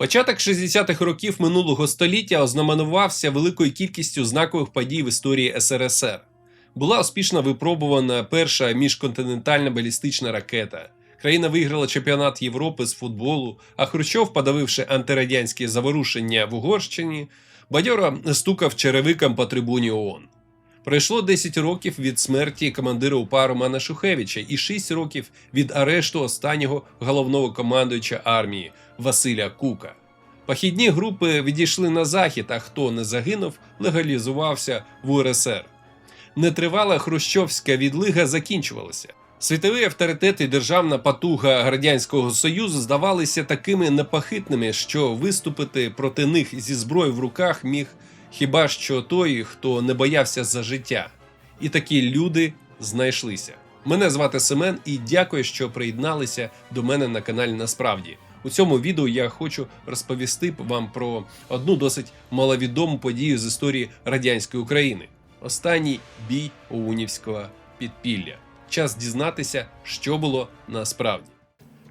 Початок 60-х років минулого століття ознаменувався великою кількістю знакових подій в історії СРСР. Була успішно випробувана перша міжконтинентальна балістична ракета. Країна виграла чемпіонат Європи з футболу, а Хрущов, подавивши антирадянські заворушення в Угорщині, бадьоро стукав черевиком по трибуні ООН. Пройшло 10 років від смерті командира УПА Романа Шухевича і 6 років від арешту останнього головного командуюча армії Василя Кука. Похідні групи відійшли на захід, а хто не загинув, легалізувався в УРСР. Нетривала хрущовська відлига закінчувалася. Світовий авторитет і державна потуга Радянського Союзу здавалися такими непохитними, що виступити проти них зі зброєю в руках міг хіба що той, хто не боявся за життя. І такі люди знайшлися. Мене звати Семен і дякую, що приєдналися до мене на каналі Насправді. У цьому відео я хочу розповісти вам про одну досить маловідому подію з історії радянської України. Останній бій Оунівського підпілля. Час дізнатися, що було насправді.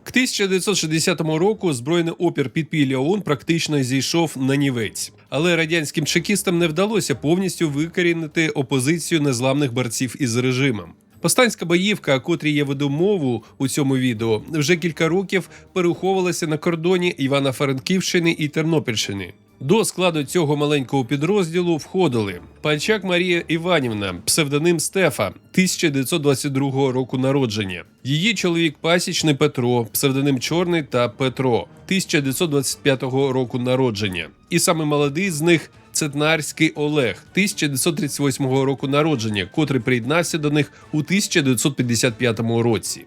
К 1960 року збройний опір підпілля ООН практично зійшов на нівець, але радянським чекістам не вдалося повністю викорінити опозицію незламних борців із режимом. Повстанська боївка, котрій я веду мову у цьому відео, вже кілька років переховувалася на кордоні Івано-Франківщини і Тернопільщини. До складу цього маленького підрозділу входили Пальчак Марія Іванівна, псевдоним Стефа, 1922 року народження. Її чоловік пасічний Петро, псевдоним Чорний та Петро, 1925 року народження. І саме молодий з них Цетнарський Олег, 1938 року народження, котрий приєднався до них у 1955 році.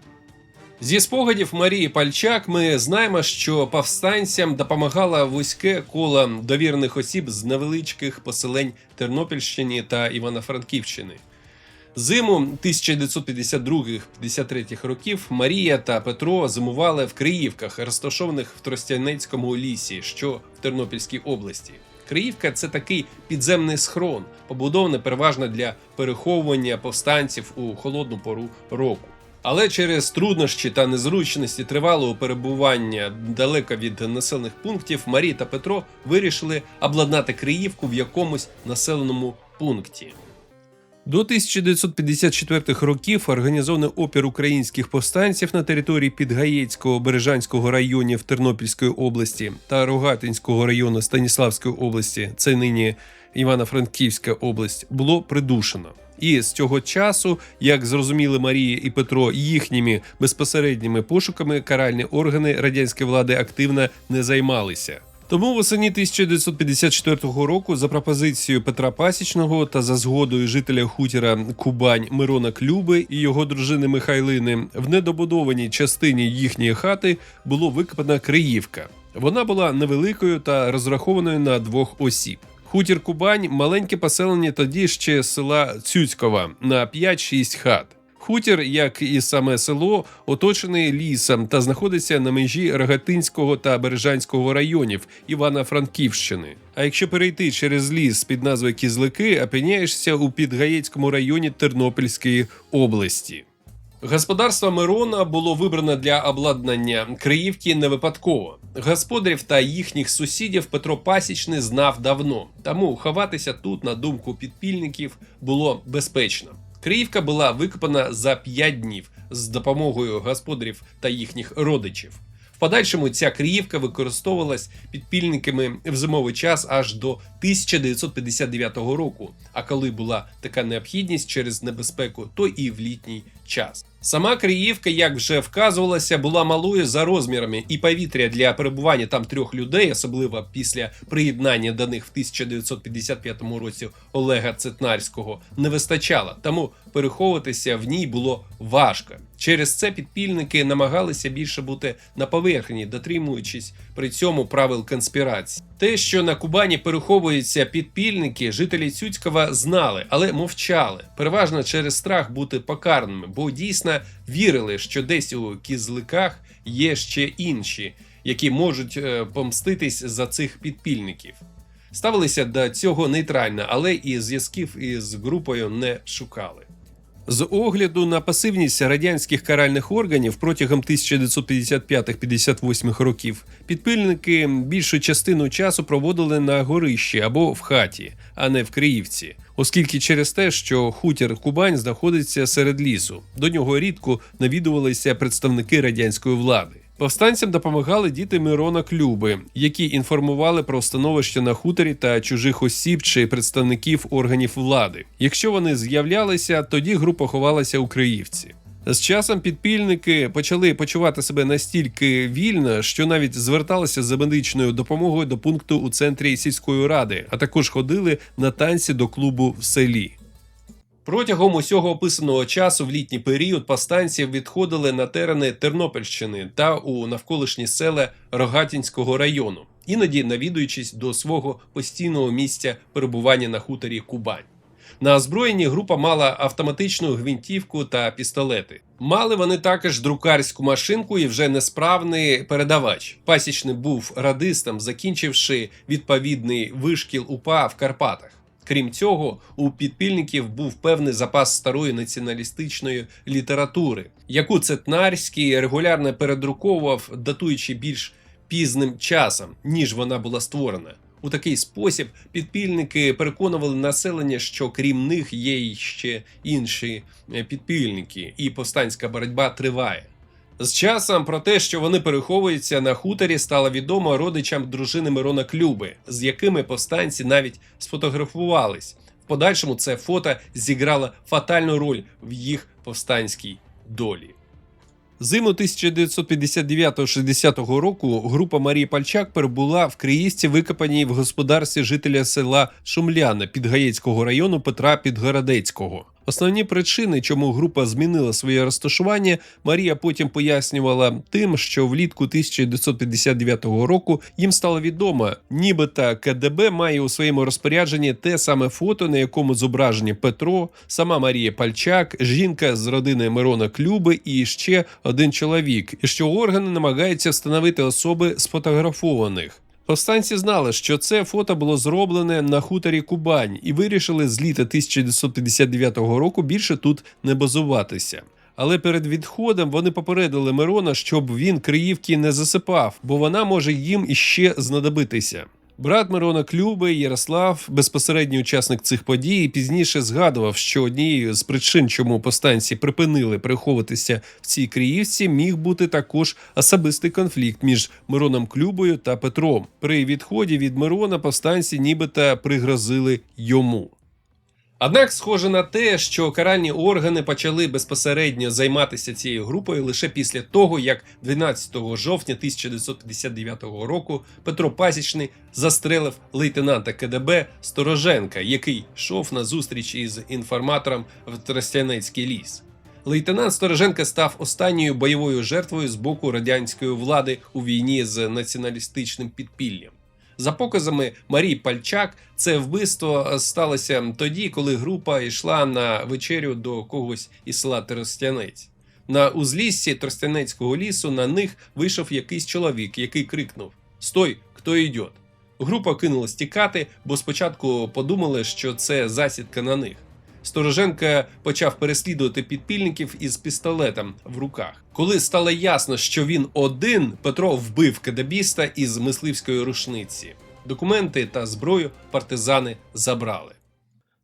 Зі спогадів Марії Пальчак ми знаємо, що повстанцям допомагала вузьке коло довірених осіб з невеличких поселень Тернопільщини та Івано-Франківщини. Зиму 1952-53 років Марія та Петро зимували в Криївках, розташованих в Тростянецькому лісі, що в Тернопільській області. Криївка це такий підземний схрон, побудований переважно для переховування повстанців у холодну пору року. Але через труднощі та незручності тривалого перебування далеко від населених пунктів Марія та Петро вирішили обладнати Криївку в якомусь населеному пункті. До 1954 років організований опір українських повстанців на території Підгаєцького Бережанського районів Тернопільської області та Рогатинського району Станіславської області, це нині Івано-Франківська область, було придушено. І з цього часу, як зрозуміли Марія і Петро, їхніми безпосередніми пошуками каральні органи радянської влади активно не займалися. Тому восені 1954 року за пропозицією Петра Пасічного та за згодою жителя хутіра Кубань Мирона Клюби і його дружини Михайлини в недобудованій частині їхньої хати було викопана Криївка. Вона була невеликою та розрахованою на двох осіб. Хутір Кубань маленьке поселення тоді ще села Цюцькова на 5-6 хат. Хутір, як і саме село, оточений лісом та знаходиться на межі Рогатинського та Бережанського районів Івано-Франківщини. А якщо перейти через ліс під назвою Кізлики, опиняєшся у Підгаєцькому районі Тернопільської області. Господарство Мирона було вибрано для обладнання Криївки не випадково. Господарів та їхніх сусідів Петро Пасічний знав давно, тому ховатися тут, на думку підпільників, було безпечно. Криївка була викопана за 5 днів з допомогою господарів та їхніх родичів. В подальшому ця Криївка використовувалась підпільниками в зимовий час аж до 1959 року. А коли була така необхідність через небезпеку, то і в літній час. Сама Криївка, як вже вказувалося, була малою за розмірами, і повітря для перебування там трьох людей, особливо після приєднання до них в 1955 році Олега Цетнарського, не вистачало, тому переховуватися в ній було важко. Через це підпільники намагалися більше бути на поверхні, дотримуючись при цьому правил конспірації. Те, що на Кубані переховуються підпільники, жителі Цюцькова знали, але мовчали, переважно через страх бути покарними, бо дійсно вірили, що десь у кізликах є ще інші, які можуть е, помститись за цих підпільників. Ставилися до цього нейтрально, але і зв'язків із групою не шукали. З огляду на пасивність радянських каральних органів протягом 1955-58 років підпильники більшу частину часу проводили на горищі або в хаті, а не в Криївці, оскільки через те, що хутір Кубань знаходиться серед лісу, до нього рідко навідувалися представники радянської влади. Повстанцям допомагали діти Мирона Клюби, які інформували про становище на хуторі та чужих осіб чи представників органів влади. Якщо вони з'являлися, тоді група ховалася у Криївці. З часом підпільники почали почувати себе настільки вільно, що навіть зверталися за медичною допомогою до пункту у центрі сільської ради, а також ходили на танці до клубу в селі. Протягом усього описаного часу в літній період повстанці відходили на терени Тернопільщини та у навколишні села Рогатінського району, іноді навідуючись до свого постійного місця перебування на хуторі Кубань. На озброєнні група мала автоматичну гвинтівку та пістолети. Мали вони також друкарську машинку і вже несправний передавач. Пасічний був радистом, закінчивши відповідний вишкіл УПА в Карпатах. Крім цього, у підпільників був певний запас старої націоналістичної літератури, яку Цетнарський регулярно передруковував, датуючи більш пізним часом, ніж вона була створена. У такий спосіб підпільники переконували населення, що крім них є ще інші е, підпільники, і повстанська боротьба триває. З часом про те, що вони переховуються на хуторі, стало відомо родичам дружини Мирона Клюби, з якими повстанці навіть сфотографувались. В подальшому це фото зіграло фатальну роль в їх повстанській долі. Зиму 1959-60 року група Марії Пальчак перебула в Криївці, викопаній в господарстві жителя села Шумляна Підгаєцького району Петра Підгородецького. Основні причини, чому група змінила своє розташування, Марія потім пояснювала тим, що влітку 1959 року їм стало відомо, нібито КДБ має у своєму розпорядженні те саме фото, на якому зображені Петро, сама Марія Пальчак, жінка з родини Мирона Клюби і ще один чоловік, і що органи намагаються встановити особи сфотографованих. Повстанці знали, що це фото було зроблене на хуторі Кубань і вирішили з літа 1959 року більше тут не базуватися. Але перед відходом вони попередили Мирона, щоб він Криївки не засипав, бо вона може їм іще знадобитися. Брат Мирона Клюби Ярослав, безпосередній учасник цих подій, пізніше згадував, що однією з причин, чому повстанці припинили приховуватися в цій Криївці, міг бути також особистий конфлікт між Мироном Клюбою та Петром. При відході від Мирона повстанці нібито пригрозили йому. Однак схоже на те, що каральні органи почали безпосередньо займатися цією групою лише після того, як 12 жовтня 1959 року Петро Пасічний застрелив лейтенанта КДБ Стороженка, який йшов на зустріч із інформатором в Тростянецький ліс. Лейтенант Стороженка став останньою бойовою жертвою з боку радянської влади у війні з націоналістичним підпіллям. За показами Марії Пальчак, це вбивство сталося тоді, коли група йшла на вечерю до когось із села Тростянець. На узліссі Тростянецького лісу на них вийшов якийсь чоловік, який крикнув: Стой, хто йде? Група кинулась тікати, бо спочатку подумали, що це засідка на них. Стороженка почав переслідувати підпільників із пістолетом в руках. Коли стало ясно, що він один, Петро вбив кадабіста із мисливської рушниці. Документи та зброю партизани забрали.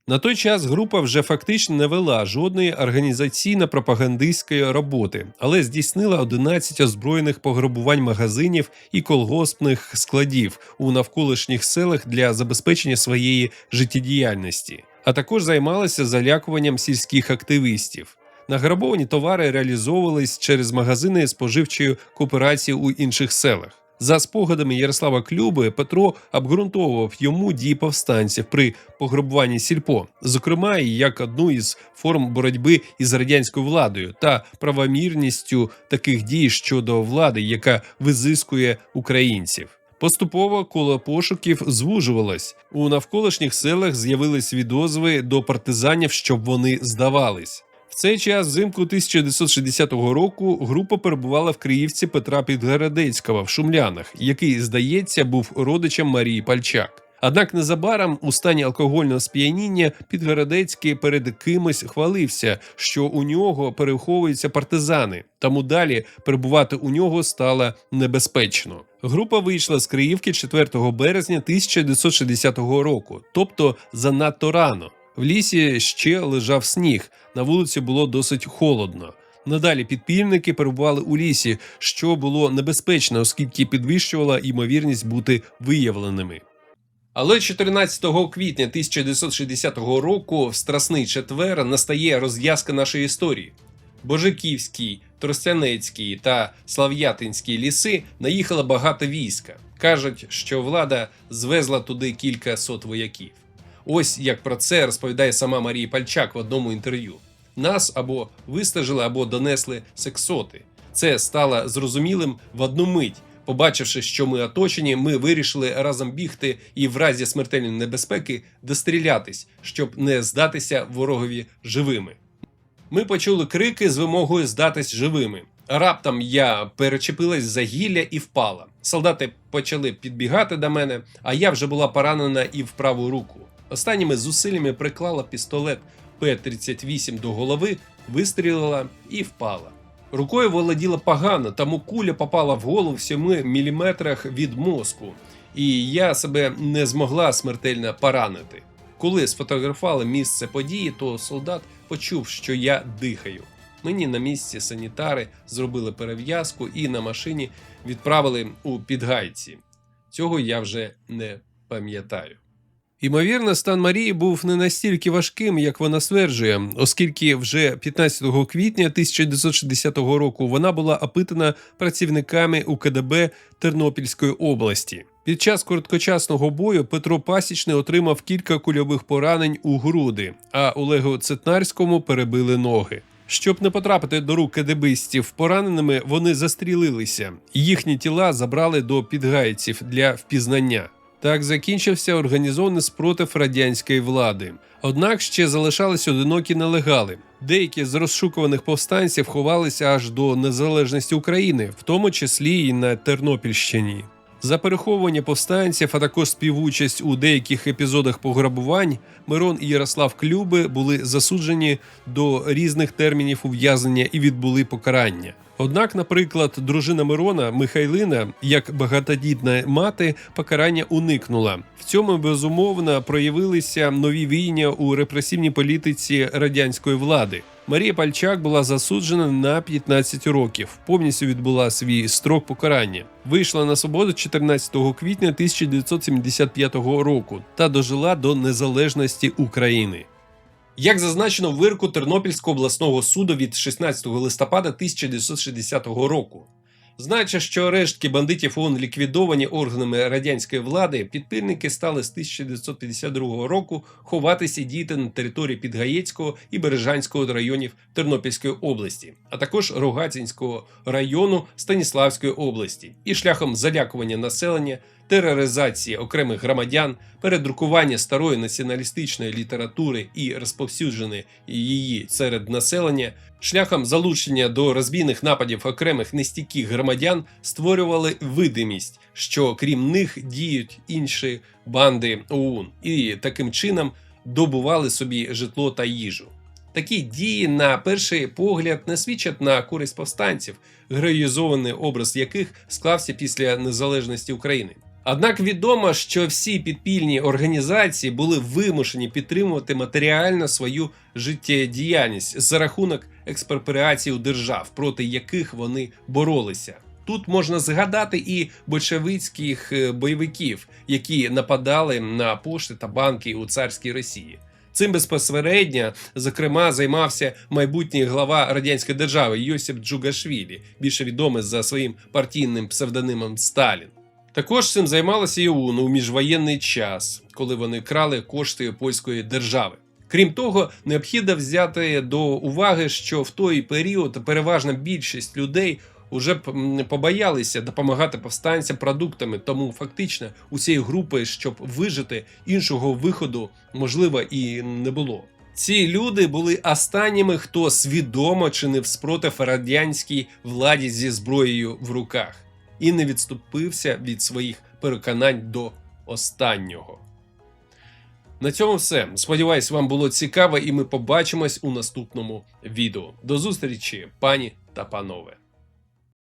На той час група вже фактично не вела жодної організаційно-пропагандистської роботи, але здійснила 11 озброєних пограбувань магазинів і колгоспних складів у навколишніх селах для забезпечення своєї життєдіяльності а також займалися залякуванням сільських активістів. Награбовані товари реалізовувались через магазини споживчої кооперації у інших селах. За спогадами Ярослава Клюби, Петро обґрунтовував йому дії повстанців при пограбуванні сільпо, зокрема і як одну із форм боротьби із радянською владою та правомірністю таких дій щодо влади, яка визискує українців. Поступово коло пошуків звужувалось. У навколишніх селах з'явились відозви до партизанів, щоб вони здавались. В цей час, взимку 1960 року, група перебувала в Криївці Петра Підгородецького в Шумлянах, який, здається, був родичем Марії Пальчак. Однак незабаром у стані алкогольного сп'яніння Підгородецький перед кимось хвалився, що у нього переховуються партизани, тому далі перебувати у нього стало небезпечно. Група вийшла з Криївки 4 березня 1960 року, тобто занадто рано. В лісі ще лежав сніг, на вулиці було досить холодно. Надалі підпільники перебували у лісі, що було небезпечно, оскільки підвищувала ймовірність бути виявленими. Але 14 квітня 1960 року, в Страсний четвер, настає розв'язка нашої історії. Божиківський, Тростянецький та Слав'ятинський ліси наїхало багато війська. Кажуть, що влада звезла туди кілька сот вояків. Ось як про це розповідає сама Марія Пальчак в одному інтерв'ю. Нас або вистежили, або донесли сексоти. Це стало зрозумілим в одну мить. Побачивши, що ми оточені, ми вирішили разом бігти і в разі смертельної небезпеки дострілятись, щоб не здатися ворогові живими. Ми почули крики з вимогою здатись живими. Раптом я перечепилась за гілля і впала. Солдати почали підбігати до мене, а я вже була поранена і в праву руку. Останніми зусиллями приклала пістолет П-38 до голови, вистрілила і впала. Рукою володіла погано, тому куля попала в голову в 7 міліметрах від мозку, і я себе не змогла смертельно поранити. Коли сфотографували місце події, то солдат почув, що я дихаю. Мені на місці санітари зробили перев'язку і на машині відправили у підгайці. Цього я вже не пам'ятаю. Імовірно, стан Марії був не настільки важким, як вона стверджує, оскільки вже 15 квітня 1960 року вона була опитана працівниками УКДБ Тернопільської області. Під час короткочасного бою Петро Пасічний отримав кілька кульових поранень у груди, а Олегу Цетнарському перебили ноги. Щоб не потрапити до рук кадебистів пораненими, вони застрілилися. Їхні тіла забрали до підгайців для впізнання. Так закінчився організований спротив радянської влади. Однак ще залишались одинокі нелегали. Деякі з розшукуваних повстанців ховалися аж до незалежності України, в тому числі і на Тернопільщині. За переховування повстанців, а також співучасть у деяких епізодах пограбувань, Мирон і Ярослав Клюби були засуджені до різних термінів ув'язнення і відбули покарання. Однак, наприклад, дружина Мирона Михайлина, як багатодітна мати, покарання уникнула. В цьому безумовно проявилися нові війня у репресивній політиці радянської влади. Марія Пальчак була засуджена на 15 років, повністю відбула свій строк покарання. Вийшла на свободу 14 квітня 1975 року та дожила до незалежності України. Як зазначено в вироку Тернопільського обласного суду від 16 листопада 1960 року. Знаючи, що рештки бандитів ООН ліквідовані органами радянської влади, підпільники стали з 1952 року ховатися і діяти на території Підгаєцького і Бережанського районів Тернопільської області, а також Рогацинського району Станіславської області, і шляхом залякування населення, тероризації окремих громадян, передрукування старої націоналістичної літератури і розповсюдження її серед населення, шляхом залучення до розбійних нападів окремих нестійких громадян створювали видимість, що крім них діють інші банди ОУН, і таким чином добували собі житло та їжу. Такі дії, на перший погляд, не свідчать на користь повстанців, героїзований образ яких склався після незалежності України. Однак відомо, що всі підпільні організації були вимушені підтримувати матеріально свою життєдіяльність за рахунок експропріації у держав, проти яких вони боролися. Тут можна згадати і большевицьких е, бойовиків, які нападали на пошти та банки у царській Росії. Цим безпосередньо, зокрема, займався майбутній глава радянської держави Йосип Джугашвілі, більше відомий за своїм партійним псевдонимом Сталін. Також цим займалася і ОУН у міжвоєнний час, коли вони крали кошти польської держави. Крім того, необхідно взяти до уваги, що в той період переважна більшість людей уже побоялися допомагати повстанцям продуктами, тому фактично усієї групи, щоб вижити іншого виходу, можливо, і не було. Ці люди були останніми, хто свідомо чинив спротив радянській владі зі зброєю в руках і не відступився від своїх переконань до останнього. На цьому все. Сподіваюсь, вам було цікаво, і ми побачимось у наступному відео. До зустрічі, пані та панове.